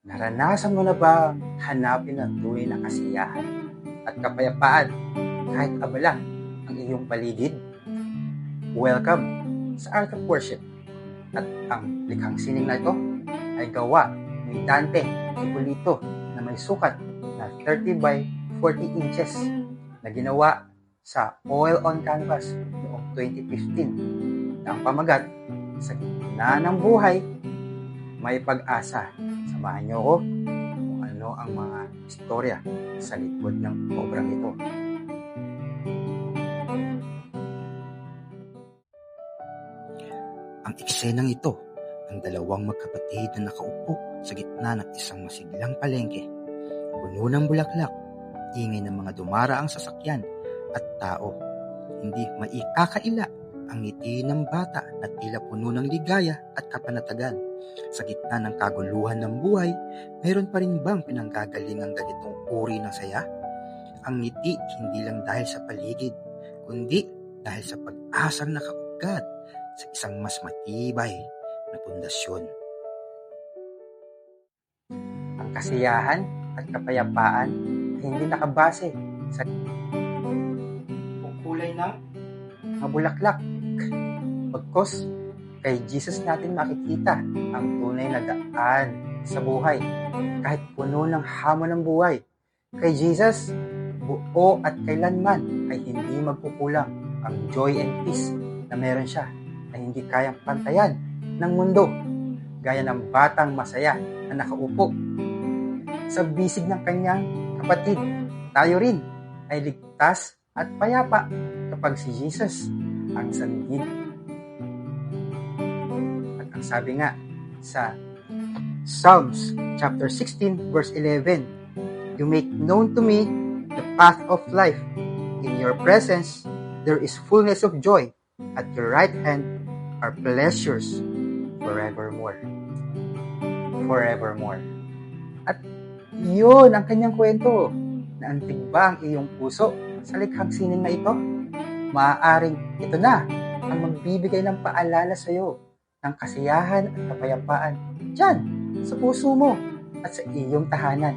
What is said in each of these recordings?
Naranasan mo na ba hanapin ang tunay na kasiyahan at kapayapaan kahit abala ang iyong paligid? Welcome sa Art of Worship at ang likhang sining na ito ay gawa ni Dante Hipolito na may sukat na 30 by 40 inches na ginawa sa oil on canvas noong 2015 na ang pamagat sa gitna ng buhay may pag-asa. Samahan niyo ako kung ano ang mga istorya sa likod ng obrang ito. Ang eksenang ito, ang dalawang magkapatid na nakaupo sa gitna ng isang masiglang palengke. Puno ng bulaklak, ingay ng mga dumaraang sasakyan at tao. Hindi maikakaila ang ngiti ng bata na tila puno ng ligaya at kapanatagan. Sa gitna ng kaguluhan ng buhay, mayroon pa rin bang pinanggagaling ang ganitong uri ng saya? Ang ngiti hindi lang dahil sa paligid, kundi dahil sa pag-asang nakaugat sa isang mas matibay na pundasyon. Ang kasiyahan at kapayapaan ay hindi nakabase sa kulay ng mabulaklak. Pagkos, kay Jesus natin makikita ang tunay na daan sa buhay. Kahit puno ng hamon ng buhay, kay Jesus, buo at kailanman ay hindi magkukulang ang joy and peace na meron siya na hindi kayang pantayan ng mundo gaya ng batang masaya na nakaupo sa bisig ng kanyang kapatid. Tayo rin ay ligtas at payapa kapag si Jesus ang sanggid. Ang sabi nga sa Psalms chapter 16 verse 11, You make known to me the path of life. In your presence there is fullness of joy. At your right hand are pleasures forevermore. Forevermore. At yun ang kanyang kwento. Naantig ba ang iyong puso sa likhang sining na ito? Maaaring ito na ang magbibigay ng paalala sa iyo ng kasiyahan at kapayapaan dyan sa puso mo at sa iyong tahanan.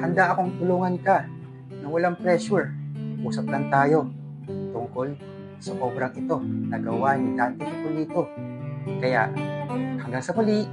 Handa akong tulungan ka na walang pressure. Usap lang tayo tungkol sa obrang ito na gawa ni Dante Hipolito. Kaya hanggang sa muli,